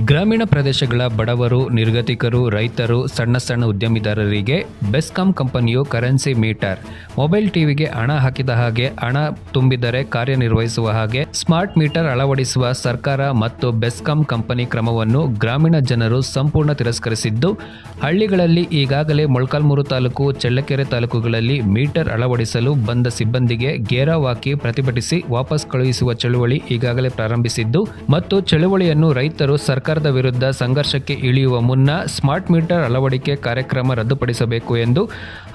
ಗ್ರಾಮೀಣ ಪ್ರದೇಶಗಳ ಬಡವರು, ನಿರ್ಗತಿಕರು, ರೈತರು, ಸಣ್ಣ ಸಣ್ಣ ಉದ್ಯಮಿದಾರರಿಗೆ ಬೆಸ್ಕಾಂ ಕಂಪನಿಯು ಕರೆನ್ಸಿ ಮೀಟರ್. ಮೊಬೈಲ್ ಟಿವಿಗೆ ಹಣ ಹಾಕಿದ ಹಾಗೆ ಹಣ ತುಂಬಿದರೆ ಕಾರ್ಯನಿರ್ವಹಿಸುವ ಹಾಗೆ ಸ್ಮಾರ್ಟ್ ಮೀಟರ್ ಅಳವಡಿಸುವ ಸರ್ಕಾರ ಮತ್ತು ಬೆಸ್ಕಾಂ ಕಂಪನಿ ಕ್ರಮವನ್ನು ಗ್ರಾಮೀಣ ಜನರು ಸಂಪೂರ್ಣ ತಿರಸ್ಕರಿಸಿದ್ದು, ಹಳ್ಳಿಗಳಲ್ಲಿ ಈಗಾಗಲೇ ಮೊಳಕಾಲ್ಮೂರು ತಾಲೂಕು, ಚಳ್ಳಕೆರೆ ತಾಲೂಕುಗಳಲ್ಲಿ ಮೀಟರ್ ಅಳವಡಿಸಲು ಬಂದ ಸಿಬ್ಬಂದಿಗೆ ಗೇರಾವಾಕಿ ಪ್ರತಿಭಟಿಸಿ ವಾಪಸ್ ಕಳುಹಿಸುವ ಚಳುವಳಿ ಈಗಾಗಲೇ ಪ್ರಾರಂಭಿಸಿದ್ದು ಮತ್ತು ಚಳುವಳಿಯನ್ನು ರೈತರು ಸರ್ಕಾರದ ವಿರುದ್ಧ ಸಂಘರ್ಷಕ್ಕೆ ಇಳಿಯುವ ಮುನ್ನ ಸ್ಮಾರ್ಟ್ ಮೀಟರ್ ಅಳವಡಿಕೆ ಕಾರ್ಯಕ್ರಮ ರದ್ದುಪಡಿಸಬೇಕು ಎಂದು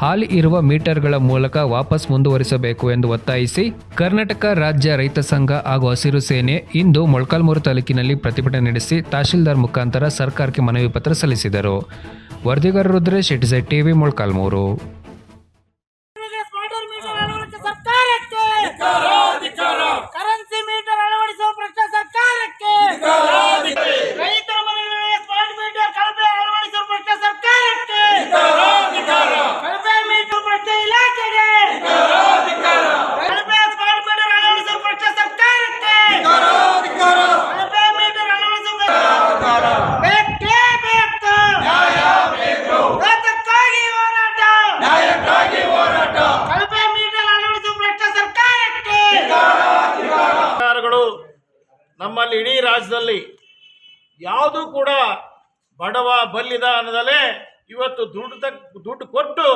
ಹಾಲಿ ಇರುವ ಮೀಟರ್ಗಳ ಮೂಲಕ ವಾಪಸ್ ಮುಂದುವರಿಸಬೇಕು ಎಂದು ಒತ್ತಾಯಿಸಿ ಕರ್ನಾಟಕ ರಾಜ್ಯ ರೈತ ಸಂಘ ಹಾಗೂ ಹಸಿರು ಸೇನೆ ಇಂದು ಮೊಳಕಾಲ್ಮೂರು ತಾಲೂಕಿನಲ್ಲಿ ಪ್ರತಿಭಟನೆ ನಡೆಸಿ ತಹಶೀಲ್ದಾರ್ ಮುಖಾಂತರ ಸರ್ಕಾರಕ್ಕೆ ಮನವಿ ಪತ್ರ ಸಲ್ಲಿಸಿದರು. ವರದಿಗಾರ ರುದ್ರೇಶ್ ಇಟ್ಸೆ ಟಿವಿ ಮೊಳಕಾಲ್ಮೂರು ಸ್ಮಾರ್ಟರ್ ಮೀಟರ್ ಅಳವಡಿಸುವ ಸರ್ಕಾರಕ್ಕೆ ಕರೆನ್ಸಿ ಮೀಟರ್ ಅಳವಡಿಸುವ ಭ್ರಷ್ಟ ಸರ್ಕಾರಕ್ಕೆ ರೈತರ ಮನೆಗಳಿಗೆ ಸ್ಮಾರ್ಟ್ ಮೀಟರ್ ಕಳಪೆ ಅಳವಡಿಸುವ ಭ್ರಷ್ಟ ಸರ್ಕಾರಕ್ಕೆ ಕಳಪೆ ಮೀಟರ್ ಭ್ರಷ್ಟ ಇಲಾಖೆಗೆ ಕಳಪೆ ಸ್ಮಾರ್ಟ್ ಮೀಟರ್ ಅಳವಡಿಸುವ ಭ್ರಷ್ಟ ಸರ್ಕಾರಕ್ಕೆ ಕಳಪೆ ಮೀಟರ್ ಅಳವಡಿಸುವ ಬೇಕೇ ಬೇಕು ಅದಕ್ಕಾಗಿ ಹೋರಾಟ ಕಳಪೆ ಮೀಟರ್ ಅಳವಡಿಸುವ ಭ್ರಷ್ಟ ಸರ್ಕಾರಕ್ಕೆ ಸರ್ಕಾರಗಳು ನಮ್ಮಲ್ಲಿ ಇಡೀ ರಾಜ್ಯದಲ್ಲಿ ಯಾವುದೂ ಕೂಡ ಬಡವ ಬಲ್ಲಿದ ಅನ್ನದಲ್ಲೇ ಇವತ್ತು ದುಡ್ಡು ತಕ್, ದುಡ್ಡು ಕೊಟ್ಟು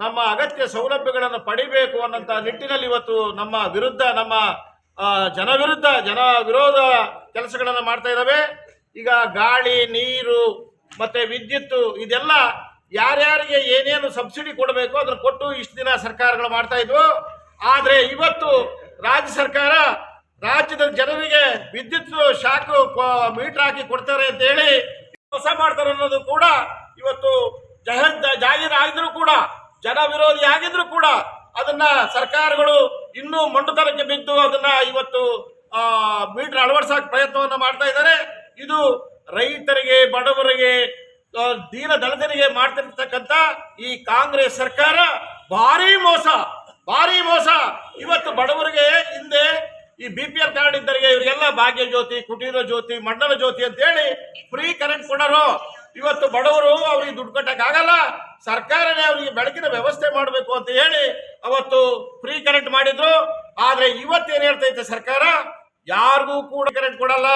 ನಮ್ಮ ಅಗತ್ಯ ಸೌಲಭ್ಯಗಳನ್ನು ಪಡಿಬೇಕು ಅನ್ನೋಂಥ ನಿಟ್ಟಿನಲ್ಲಿ ಇವತ್ತು ನಮ್ಮ ವಿರುದ್ಧ, ನಮ್ಮ ಜನ ವಿರುದ್ಧ, ಜನ ವಿರೋಧ ಕೆಲಸಗಳನ್ನು ಮಾಡ್ತಾ ಇದ್ದಾವೆ ಈಗ ಗಾಳಿ, ನೀರು ಮತ್ತೆ ವಿದ್ಯುತ್ತು ಇದೆಲ್ಲ ಯಾರ್ಯಾರಿಗೆ ಏನೇನು ಸಬ್ಸಿಡಿ ಕೊಡಬೇಕು ಅದನ್ನು ಕೊಟ್ಟು ಇಷ್ಟು ದಿನ ಸರ್ಕಾರಗಳು ಮಾಡ್ತಾ ಆದರೆ ಇವತ್ತು ರಾಜ್ಯ ಸರ್ಕಾರ ರಾಜ್ಯದ ಜನರಿಗೆ ವಿದ್ಯುತ್ ಶಾಖ ಮೀಟರ್ ಹಾಕಿ ಕೊಡ್ತಾರೆ ಅಂತ ಹೇಳಿ ಮೋಸ ಮಾಡ್ತಾರೆ ಅನ್ನೋದು ಕೂಡ ಇವತ್ತು ಜಹ ಜಾಗೀರ್ ಆಗಿದ್ರು ಕೂಡ, ಜನ ವಿರೋಧಿ ಆಗಿದ್ರು ಕೂಡ ಅದನ್ನ ಸರ್ಕಾರಗಳು ಇನ್ನೂ ಮಂಡುತನಕ್ಕೆ ಬಿದ್ದು ಅದನ್ನ ಇವತ್ತು ಮೀಟರ್ ಅಳವಡಿಸೋಕೆ ಪ್ರಯತ್ನವನ್ನು ಮಾಡ್ತಾ ಇದ್ದಾರೆ. ಇದು ರೈತರಿಗೆ, ಬಡವರಿಗೆ ದೀನ ದಲಿತರಿಗೆ ಮಾಡ್ತಿರ್ತಕ್ಕಂಥ ಈ ಕಾಂಗ್ರೆಸ್ ಸರ್ಕಾರ ಭಾರಿ ಮೋಸ ಭಾರಿ ಮೋಸ. ಇವತ್ತು ಬಡವರಿಗೆ ಹಿಂದೆ ಬಿ ಪಿ ಎಲ್ ಕಾರ್ಡ್ ಇದ್ದರಿಗೆ ಇವರಿಗೆಲ್ಲ ಭಾಗ್ಯ ಜ್ಯೋತಿ, ಕುಟೀರ ಜ್ಯೋತಿ, ಮಂಡಲ ಜ್ಯೋತಿ ಅಂತೇಳಿ ಫ್ರೀ ಕರೆಂಟ್ ಕೊಡೋರು. ಇವತ್ತು ಬಡವರು ಅವ್ರಿಗೆ ದುಡ್ಡು ಕಟ್ಟಕ್ ಆಗಲ್ಲ. ಸರ್ಕಾರನೇ ಅವರಿಗೆ ಬೆಳಕಿನ ವ್ಯವಸ್ಥೆ ಮಾಡಬೇಕು ಅಂತ ಹೇಳಿ ಅವತ್ತು ಫ್ರೀ ಕರೆಂಟ್ ಮಾಡಿದ್ರು. ಆದ್ರೆ ಇವತ್ತೇನ್ ಹೇಳ್ತೈತೆ ಸರ್ಕಾರ? ಯಾರಿಗೂ ಕೂಡ ಕರೆಂಟ್ ಕೊಡಲ್ಲ.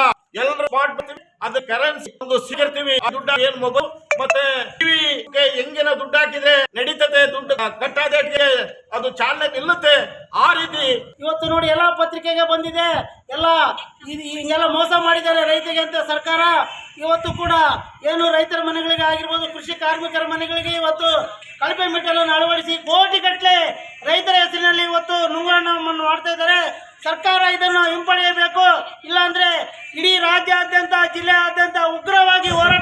ಎಲ್ಲರೂ ಅದು ಕರೆನ್ಸಿ ಒಂದು ಸಿಗಿರ್ತೀವಿ ಏನ್ ಮೊಬೈಲ್ ಮತ್ತೆ ಟಿವಿ ಹೆಂಗಿನ ದುಡ್ಡು ಹಾಕಿದ್ರೆ ನಡೀತದೆ ದುಡ್ಡು? ಕಟ್ಟಾದೇಟ್ಗೆ ಅದು ಚಾಲನೆ ನಿಲ್ಲುತ್ತೆ. ಆ ರೀತಿ ಇವತ್ತು ನೋಡಿ ಎಲ್ಲಾ ಪತ್ರಿಕೆಗೆ ಬಂದಿದೆ. ಎಲ್ಲ ಹಿಂಗೆಲ್ಲ ಮೋಸ ಮಾಡಿದ್ದಾರೆ ರೈತರಿಗೆ ಅಂತ ಸರ್ಕಾರ. ಇವತ್ತು ಕೂಡ ಏನು ರೈತರ ಮನೆಗಳಿಗೆ ಆಗಿರ್ಬೋದು, ಕೃಷಿ ಕಾರ್ಮಿಕರ ಮನೆಗಳಿಗೆ ಇವತ್ತು ಕಳಪೆ ಮೆಟ್ಟಲನ್ನು ಅಳವಡಿಸಿ ಕೋಟಿ ಗಟ್ಟಲೆ ರೈತರ ಹೆಸರಿನಲ್ಲಿ ಇವತ್ತು ನುಂಗಣ್ಣವನ್ನು ಮಾಡ್ತಾ ಇದ್ದಾರೆ. ಸರ್ಕಾರ ಇದನ್ನು ಹಿಂಪಡೆಯಬೇಕು. ಇಲ್ಲಾಂದ್ರೆ ಇಡೀ ರಾಜ್ಯಾದ್ಯಂತ, ಜಿಲ್ಲೆಯಾದ್ಯಂತ ಉಗ್ರವಾಗಿ ಹೋರಾಟ